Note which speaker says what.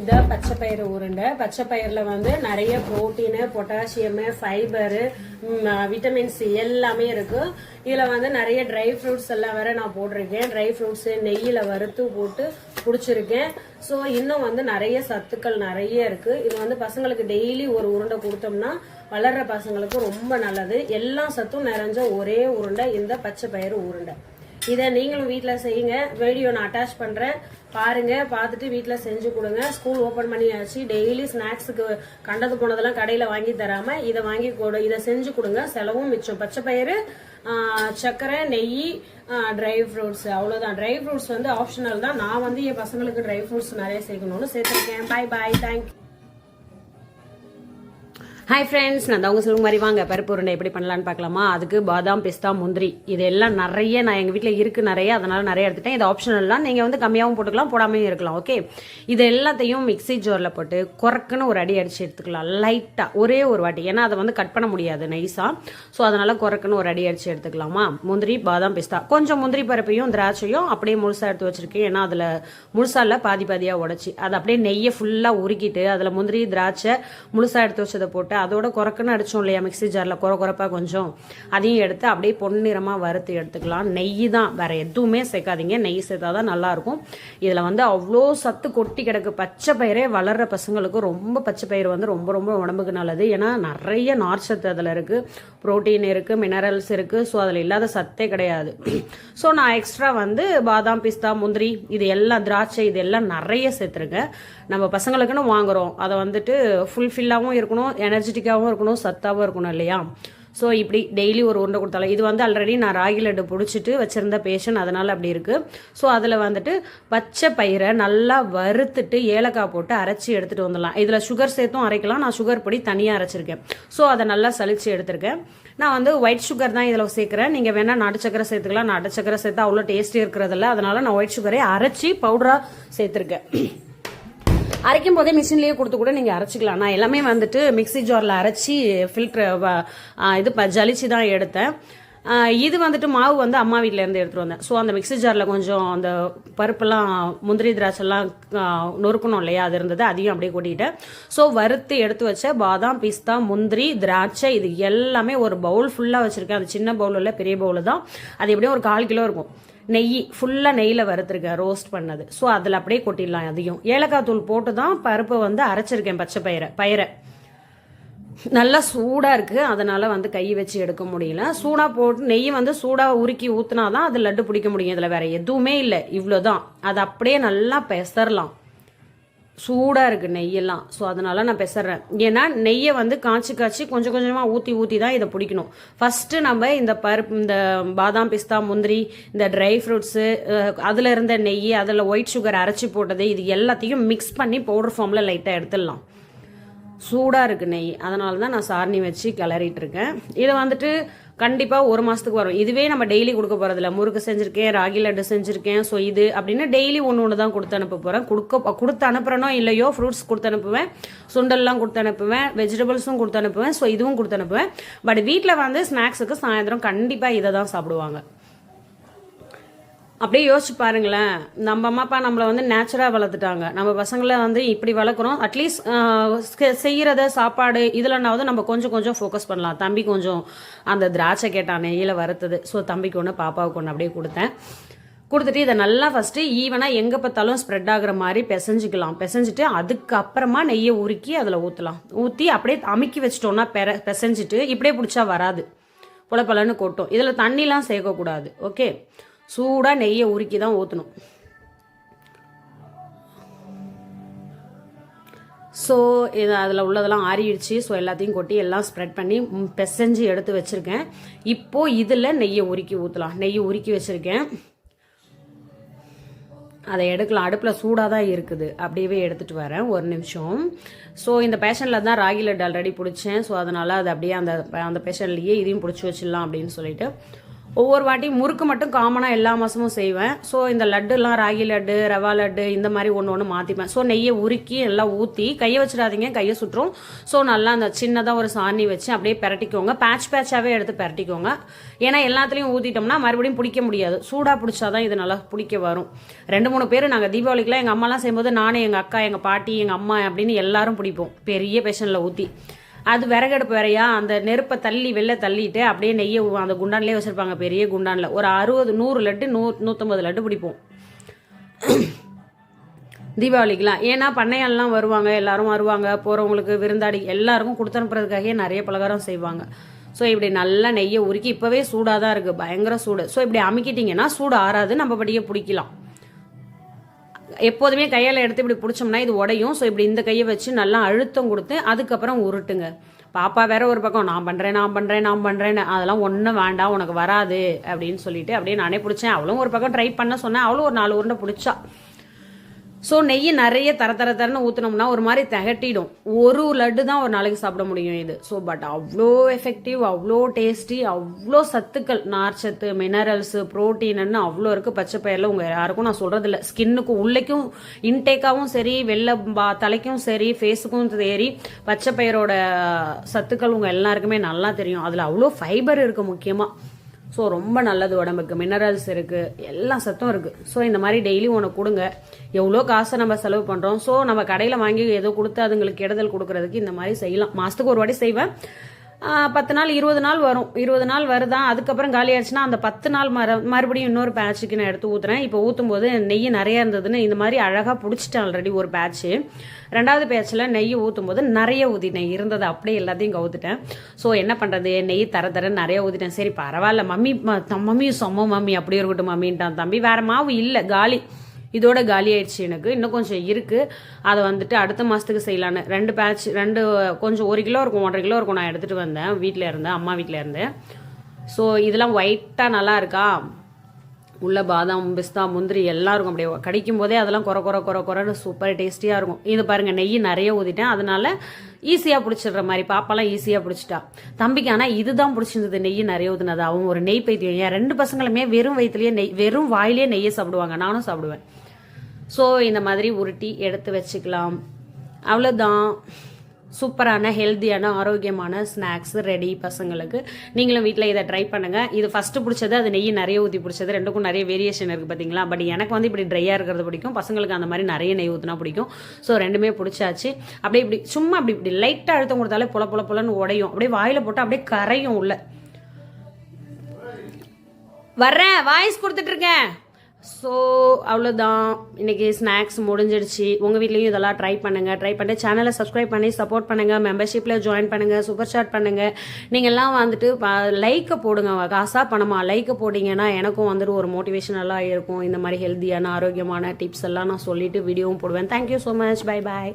Speaker 1: இதான் பச்சை பயிறு உருண்டை. பச்சை பயிரில் வந்து நிறைய protein potassium fibre vitamin C எல்லாமே இருக்கு. இதில் வந்து நிறைய ட்ரை ஃப்ரூட்ஸ் எல்லாம் வேற நான் போட்டிருக்கேன். ட்ரை ஃப்ரூட்ஸ் நெய்யில் வறுத்து போட்டு குடிச்சிருக்கேன். ஸோ இன்னும் வந்து நிறைய சத்துக்கள் நிறைய இருக்கு. இது வந்து பசங்களுக்கு டெய்லி ஒரு உருண்டை கொடுத்தோம்னா வளர்ற பசங்களுக்கு ரொம்ப நல்லது. எல்லா சத்தும் நிறைஞ்ச ஒரே உருண்டை இந்த பச்சை பயிறு உருண்டை. இதை நீங்களும் வீட்டில் செய்யுங்க. வீடியோ நான் அட்டாச் பண்ணுறேன் பாருங்கள் பார்த்துட்டு வீட்டில் செஞ்சு கொடுங்க. ஸ்கூல் ஓப்பன் பண்ணியாச்சு. டெய்லி ஸ்நாக்ஸுக்கு கண்டது போனதெல்லாம் கடையில் வாங்கி தராமல் இதை வாங்கி கொடு இதை செஞ்சு கொடுங்க. செலவும் மிச்சம். பச்சை பயிறு சக்கரை சர்க்கரை நெய் ட்ரை ஃப்ரூட்ஸ் அவ்வளோதான் ட்ரை ஃப்ரூட்ஸ் வந்து ஆப்ஷனல் தான். நான் வந்து என் பசங்களுக்கு ட்ரை ஃப்ரூட்ஸ் நிறைய சேர்க்கணும்னு சேர்த்துருக்கேன். Bye bye thank you hi friends நான் அவங்க சொல்லுங்க மாதிரி வாங்க. பருப்பு உருண்டை எப்படி பண்ணலான்னு பார்க்கலாமா? அதுக்கு பாதாம் பிஸ்தா முந்திரி. இதெல்லாம் நிறைய நான் எங்கள் வீட்டில் இருக்குது நிறைய. அதனால் நிறைய எடுத்துட்டேன். இது ஆப்ஷனல்லாம் நீங்கள் வந்து கம்மியாகவும் போட்டுக்கலாம் போடாமையும் இருக்கலாம். ஓகே இது எல்லாத்தையும் மிக்ஸி ஜோரில் போட்டு குறக்குன்னு ஒரு அடி அடிச்சு எடுத்துக்கலாம். லைட்டாக ஒரே ஒரு வாட்டி. ஏன்னா அதை வந்து கட் பண்ண முடியாது நைஸாக ஸோ அதனால் குறக்குன்னு ஒரு அடி அடித்து எடுத்துக்கலாமா? முந்திரி பாதாம் பிஸ்தா. கொஞ்சம் முந்திரி பருப்பையும் திராட்சையும் அப்படியே முழுசாக எடுத்து வச்சிருக்கேன். ஏன்னா அதில் முழுசால பாதி பாதியாக உடச்சி. அதை அப்படியே நெய்யை ஃபுல்லாக உருக்கிட்டு அதில் முந்திரி திராட்சை முழுசாக எடுத்து வச்சதை போட்டு அதோட குறக்குன்னு அடிச்சோம் இல்லையா மிக்சி ஜாரில் குறை குறைப்பா கொஞ்சம். அதையும் எடுத்து அப்படியே பொன்னிறமாக வறுத்து எடுத்துக்கலாம். நெய் தான் வேறு எதுவுமே சேர்க்காதீங்க. நெய் சேர்த்தா தான் நல்லாயிருக்கும். இதில் வந்து அவ்வளோ சத்து கொட்டி கிடக்கு. பச்சை பயிரே வளர்ற பசங்களுக்கு ரொம்ப பச்சை பயிர் வந்து ரொம்ப ரொம்ப உடம்புக்கு நல்லது. ஏன்னா நிறைய நார்ச்சத்து அதில் இருக்குது புரோட்டீன் இருக்குது மினரல்ஸ் இருக்குது ஸோ அதில் இல்லாத சத்தே கிடையாது. ஸோ நான் எக்ஸ்ட்ரா வந்து பாதாம் பிஸ்தா முந்திரி இது எல்லாம் திராட்சை இது எல்லாம் நிறைய சேர்த்துருங்க நம்ம பசங்களுக்குன்னு வாங்குறோம். அதை வந்துட்டு ஃபுல்ஃபில்லாகவும் இருக்கணும். எனர்ஜெட்டிக்காகவும் இருக்கணும் சத்தாகவும் இருக்கணும் இல்லையா? ஸோ இப்படி டெய்லி ஒரு உருண்டை கொடுத்தாலும் இது வந்து ஆல்ரெடி நான் ராகி லட்டு பிடிச்சிட்டு வச்சுருந்த பேஷன் அதனால் அப்படி இருக்குது ஸோ அதில் வந்துட்டு பச்சை பயிரை நல்லா வறுத்துட்டு ஏலக்காய் போட்டு அரைச்சி எடுத்துகிட்டு வந்துடலாம். இதில் சுகர் சேர்த்தும் அரைக்கலாம். நான் சுகர் பொடி தனியாக அரைச்சிருக்கேன். ஸோ அதை நல்லா சளிச்சு எடுத்திருக்கேன். நான் வந்து ஒயிட் சுகர் தான் இதில் சேர்க்குறேன். நீங்கள் வேணால் நாட்டு சக்கரை சேர்த்துக்கலாம். நாட்டு சக்கரை சேர்த்தா அவ்வளோ டேஸ்டி இருக்கிறதில்ல அதனால் நான் ஒயிட் சுகரை அரைச்சி பவுடராக சேர்த்துருக்கேன். அரைக்கும் போதே மிஷின்லேயே கொடுத்து கூட நீங்கள் அரைச்சிக்கலாம். நான் எல்லாமே வந்துட்டு மிக்ஸி ஜாரில் அரைச்சி ஃபில்டர் இது ப- ஜலிச்சு தான் எடுத்தேன். இது வந்துட்டு மாவு வந்து அம்மா வீட்டிலேருந்து எடுத்துகிட்டு எடுத்துட்டு வந்தேன். ஸோ அந்த மிக்ஸி ஜாரில் கொஞ்சம் அந்த பருப்பெல்லாம் முந்திரி திராட்சைலாம் நொறுக்கணும் இல்லையா? அது இருந்தது. அதையும் அப்படியே கொட்டிட்டேன். ஸோ வறுத்து எடுத்து வச்ச பாதாம் பிஸ்தா முந்திரி திராட்சை இது எல்லாமே ஒரு பவுல் ஃபுல்லாக வச்சுருக்கேன். அது சின்ன பவுல் இல்லை பெரிய பவுல் தான். அது எப்படியும் ஒரு கால் கிலோ இருக்கும். நெய் ஃபுல்லாக நெய்யில் வறுத்துருக்கேன் ரோஸ்ட் பண்ணது. ஸோ அதில் அப்படியே கொட்டிடலாம் அதையும். ஏலக்காய் தூள் போட்டு தான் பருப்பை வந்து அரைச்சிருக்கேன் பச்சை பயிரை பயிரை. நல்லா சூடாக இருக்குது அதனால் வந்து கை வச்சு எடுக்க முடியல. சூடாக போட்டு நெய் வந்து சூடாக உருக்கி ஊற்றினா தான் அது லட்டு பிடிக்க முடியும். இதில் வேறு எதுவுமே இல்லை. இவ்வளோதான் அது அப்படியே நல்லா பெசரலாம். சூடாக இருக்குது நெய்யெல்லாம். ஸோ அதனால நான் பெசறேன் ஏன்னா நெய்யை வந்து காய்ச்சி காய்ச்சி கொஞ்சம் கொஞ்சமாக ஊற்றி ஊற்றி தான் இதை பிடிக்கணும். ஃபஸ்ட்டு நம்ம இந்த பருப்பு இந்த பாதாம் பிஸ்தா முந்திரி இந்த ட்ரை ஃப்ரூட்ஸு அதில் இருந்த நெய் அதில் ஒயிட் சுகர் அரைச்சி போட்டது இது எல்லாத்தையும் மிக்ஸ் பண்ணி பவுடர் ஃபார்மில் லைட்டாக எடுத்துடலாம். சூடாக இருக்குது நெய். அதனால தான் நான் சாரணி வச்சு கிளறிட்டு இருக்கேன். இதை வந்துட்டு கண்டிப்பாக ஒரு மாதத்துக்கு வரும். இதுவே நம்ம டெய்லி கொடுக்க போகிறதில்ல முறுக்கு செஞ்சுருக்கேன் ராகி லட்டு செஞ்சுருக்கேன். ஸோ இது அப்படின்னு டெய்லி ஒன்று ஒன்று தான் கொடுத்து அனுப்ப போகிறேன் கொடுக்க கொடுத்து அனுப்புகிறனோ இல்லையோ ஃப்ரூட்ஸ் கொடுத்து அனுப்புவேன். சுண்டல்லாம் கொடுத்து அனுப்புவேன். வெஜிடபிள்ஸும் கொடுத்து அனுப்புவேன். ஸோ இதுவும் கொடுத்து அனுப்புவேன். பட் வீட்டில் வந்து ஸ்நாக்ஸுக்கு சாயந்தரம் கண்டிப்பாக இதை தான் சாப்பிடுவாங்க. அப்படியே யோசிச்சு பாருங்களேன். நம்ம அம்மா அப்பா நம்மளை வந்து நேச்சுரலாக வளர்த்துட்டாங்க. நம்ம பசங்களை வந்து இப்படி வளர்க்குறோம். அட்லீஸ்ட் செய்கிறத சாப்பாடு இதுலனாவது நம்ம கொஞ்சம் கொஞ்சம் ஃபோக்கஸ் பண்ணலாம். தம்பி கொஞ்சம் அந்த திராட்சை கேட்டான் நெய்யில் வறுத்தது. ஸோ தம்பிக்கு ஒன்று பாப்பாவுக்கு ஒன்று அப்படியே கொடுத்தேன். கொடுத்துட்டு இதை நல்லா ஃபஸ்ட்டு ஈவனாக எங்கே பார்த்தாலும் ஸ்ப்ரெட் ஆகுற மாதிரி பிசைஞ்சிக்கலாம். பிசைஞ்சிட்டு அதுக்கப்புறமா நெய்யை உருக்கி அதில் ஊற்றலாம் ஊற்றி அப்படியே அமுக்கி வச்சிட்டோன்னா பெற பிசைஞ்சிட்டு இப்படியே பிடிச்சா வராது. பொல பலன்னு கொட்டும். இதில் தண்ணிலாம் சேர்க்கக்கூடாது. ஓகே சூடாக நெய்யை உருக்கி தான் ஊற்றணும் ஸோ இது அதில் உள்ளதெல்லாம் ஆறிடுச்சு. ஸோ எல்லாத்தையும் கொட்டி எல்லாம் ஸ்ப்ரெட் பண்ணி பிசைஞ்சு எடுத்து வச்சுருக்கேன். இப்போது இதில் நெய்யை உருக்கி ஊற்றலாம் நெய்யை உருக்கி வச்சுருக்கேன். அதை எடுக்கலாம். அடுப்பில் சூடாக தான் இருக்குது. அப்படியே எடுத்துகிட்டு வரேன். ஒரு நிமிஷம். ஸோ இந்த பேஷனில் தான் ராகி லட்டு ஆல்ரெடி பிடிச்சேன். ஸோ அதனால் அது அப்படியே அந்த அந்த பேஷன்லேயே இதையும் பிடிச்சி வச்சிடலாம் அப்படின்னு சொல்லிட்டு ஒவ்வொரு வாட்டி முறுக்கு மட்டும் காமனாக எல்லா மாதமும் செய்வேன். ஸோ இந்த லட்டுலாம் ராகி லட்டு ரவா லட்டு இந்த மாதிரி ஒன்று ஒன்று மாற்றிப்பேன் ஸோ நெய்யை உருக்கி எல்லாம் ஊற்றி கையை வச்சிடாதீங்க கையை சுற்றும் ஸோ நல்லா அந்த சின்னதாக ஒரு சாணி வச்சு அப்படியே பிரட்டிக்கோங்க. பேட்ச் பேட்சாகவே எடுத்து பிரட்டிக்கோங்க. ஏன்னா எல்லாத்துலேயும் ஊற்றிட்டோம்னா மறுபடியும் பிடிக்க முடியாது. சூடாக பிடிச்சாதான் இது நல்லா பிடிக்க வரும். ரெண்டு மூணு பேர் நாங்கள் தீபாவளிக்குலாம் எங்கள் அம்மாலாம் செய்யும்போது நானே எங்கள் அக்கா எங்கள் பாட்டி எங்கள் அம்மா அப்படின்னு எல்லாரும் பிடிப்போம். பெரிய பேஷனில் ஊற்றி அது விறகடுப்பு வேறையா? அந்த நெருப்பை தள்ளி வெளில தள்ளிட்டு அப்படியே நெய்யை அந்த குண்டான்லேயே வச்சிருப்பாங்க பெரிய குண்டான்ல. ஒரு அறுபது நூறு லட்டு நூ நூற்றம்பது லட்டு பிடிப்போம். தீபாவளிக்கெலாம் ஏன்னா பண்ணையாள்லாம் வருவாங்க எல்லாரும் வருவாங்க போகிறவங்களுக்கு விருந்தாடி எல்லாருக்கும் கொடுத்து அனுப்புறதுக்காகவே நிறைய பலகாரம் செய்வாங்க. ஸோ இப்படி நல்லா நெய்யை உருக்கி இப்போவே சூடாக தான் இருக்குது பயங்கர சூடு. ஸோ இப்படி அமுக்கிட்டிங்கன்னா சூடு ஆறாது நம்ம படியே பிடிக்கலாம். எப்போதுமே கையால் எடுத்து இப்படி பிடிச்சோம்னா இது உடையும். ஸோ இப்படி இந்த கையை வச்சு நல்லா அழுத்தம் கொடுத்து அதுக்கப்புறம் உருட்டுங்க. பாப்பா வேற ஒரு பக்கம் நான் பண்ணுறேன் நான் பண்ணுறேன் நான் பண்ணுறேன்னு அதெல்லாம் ஒன்றும் வேண்டாம் உனக்கு வராது. அப்படின்னு சொல்லிட்டு அப்படியே நானே பிடிச்சேன். அவளும் ஒரு பக்கம் ட்ரை பண்ண சொன்னேன். அவளும் ஒரு நாலு உருண்டை பிடிச்சா. ஸோ நெய் நிறைய தர தர தரன்னு ஊற்றினோம்னா ஒரு மாதிரி திகட்டிடும். ஒரு லட்டு தான் ஒரு நாளைக்கு சாப்பிட முடியும் இது. ஸோ பட் அவ்வளோ எஃபெக்டிவ் அவ்வளோ டேஸ்டி அவ்வளோ சத்துக்கள். நார்ச்சத்து மினரல்ஸு ப்ரோட்டீன்னு அவ்வளோ இருக்குது பச்சை பயிரில் உங்கள் யாருக்கும் நான் சொல்கிறது இல்லை ஸ்கின்னுக்கு உள்ளேக்கும் இன்டேக்காகவும் சரி வெள்ளை பா தலைக்கும் சரி ஃபேஸுக்கும் சரி பச்சை பயிரோட சத்துக்கள் உங்கள் எல்லாருக்குமே நல்லா தெரியும். அதில் அவ்வளோ ஃபைபர் இருக்குது முக்கியமாக ஸோ ரொம்ப நல்லது உடம்புக்கு. மினரல்ஸ் இருக்குது எல்லா சத்தும் இருக்குது ஸோ இந்த மாதிரி டெய்லி உனக்கு கொடுங்க. எவ்வளோ காசை நம்ம செலவு பண்ணுறோம் ஸோ நம்ம கடையில் வாங்கி ஏதோ கொடுத்து அதுங்களுக்கு கெடுதல் கொடுக்கறதுக்கு இந்த மாதிரி செய்யலாம். மாதத்துக்கு ஒரு வாட்டி செய்வேன். பத்து நாள் இருபது நாள் வரும். இருபது நாள் வருதா? அதுக்கப்புறம் காலி ஆயிடுச்சுன்னா அந்த பத்து நாள் மர மறுபடியும் இன்னொரு பேட்சுக்கு நான் எடுத்து ஊற்றுறேன் இப்போ ஊற்றும் போது நெய் நிறைய இருந்ததுன்னு இந்த மாதிரி அழகாக பிடிச்சிட்டேன் ஆல்ரெடி ஒரு பேட்ச்சு ரெண்டாவது பேட்சில் நெய் ஊற்றும் போது நிறைய ஊதினேன் இருந்தது. அப்படியே எல்லாத்தையும் கவுத்துட்டேன். ஸோ என்ன பண்ணுறது நெய் தர தர நிறைய ஊற்றிட்டேன் சரி பரவாயில்ல. மம்மி ம- மம்மி சொம்ம மம்மி. அப்படியே இருக்கட்டும் மம்மின்ட்டான் தம்பி வேறு மாவு இல்லை. காலி. இதோட காலி ஆயிடுச்சு எனக்கு. இன்னும் கொஞ்சம் இருக்கு. அதை வந்துட்டு அடுத்த மாசத்துக்கு செய்யலான்னு. ரெண்டு பேட்ச் ரெண்டு கொஞ்சம் ஒரு கிலோ இருக்கும் ஒன்றரை கிலோ இருக்கும் நான் எடுத்துட்டு வந்தேன். வீட்டில் இருந்தேன் அம்மா வீட்டில் இருந்தேன் ஸோ இதெல்லாம் ஒயிட்டாக நல்லா இருக்கா? உள்ள பாதாம் பிஸ்தா முந்திரி எல்லாம் இருக்கும். அப்படியே கடிக்கும் போதே அதெல்லாம் குறை குறை குறை குறைன்னு சூப்பர் டேஸ்டியாக இருக்கும். இது பாருங்க நெய் நிறைய ஊதிட்டேன் அதனால ஈஸியாக பிடிச்சிடுற மாதிரி. பாப்பாலாம் ஈஸியாக பிடிச்சிட்டா. தம்பிக்கு ஆனால் இதுதான் பிடிச்சிருந்தது நெய் நிறைய ஊதுனது அவன் ஒரு நெய் பைத்தியம். ஏன் ரெண்டு பசங்களுமே வெறும் வயிற்றுலேயே நெய் வெறும் வாயிலே நெய்யை சாப்பிடுவாங்க. நானும் சாப்பிடுவேன். ஸோ இந்த மாதிரி உருட்டி எடுத்து வச்சுக்கலாம். அவ்வளோதான் சூப்பரான ஹெல்த்தியான ஆரோக்கியமான ஸ்நாக்ஸ் ரெடி பசங்களுக்கு. நீங்களும் வீட்டில் இதை ட்ரை பண்ணுங்கள் இது ஃபஸ்ட்டு பிடிச்சது அது நெய் நிறைய ஊற்றி பிடிச்சது. ரெண்டுக்கும் நிறைய வேரியேஷன் இருக்குது பார்த்தீங்களா பட் எனக்கு வந்து இப்படி ட்ரையாக இருக்கிறது பிடிக்கும். பசங்களுக்கு அந்த மாதிரி நிறைய நெய் ஊற்றினா பிடிக்கும். ஸோ ரெண்டுமே பிடிச்சாச்சு. அப்படியே இப்படி சும்மா அப்படி இப்படி லைட்டாக அழுத்தம் கொடுத்தாலே புல புல புலன்னு உடையும். அப்படியே வாயில் போட்டு அப்படியே கரையும் உள்ள. வர்றேன் வாய்ஸ் கொடுத்துட்ருக்கேன் ஸோ அவ்வளோதான் இன்றைக்கி ஸ்நாக்ஸ் முடிஞ்சிடுச்சு. உங்கள் வீட்லேயும் இதெல்லாம் ட்ரை பண்ணுங்கள் ட்ரை பண்ணி சேனலை சப்ஸ்கிரைப் பண்ணி சப்போர்ட் பண்ணுங்கள் மெம்பர்ஷிப்பில் ஜாயின் பண்ணுங்கள் சூப்பர் சாட் பண்ணுங்கள் நீங்கள்லாம் வந்துட்டு லைக்கை போடுங்க. காசாக பணமாக லைக்கை போட்டிங்கன்னா எனக்கும் வந்துட்டு ஒரு மோட்டிவேஷனெல்லாம் இருக்கும் இந்த மாதிரி ஹெல்த்தியான ஆரோக்கியமான டிப்ஸ் எல்லாம் நான் சொல்லிவிட்டு வீடியோவும் போடுவேன். Thank you so much bye bye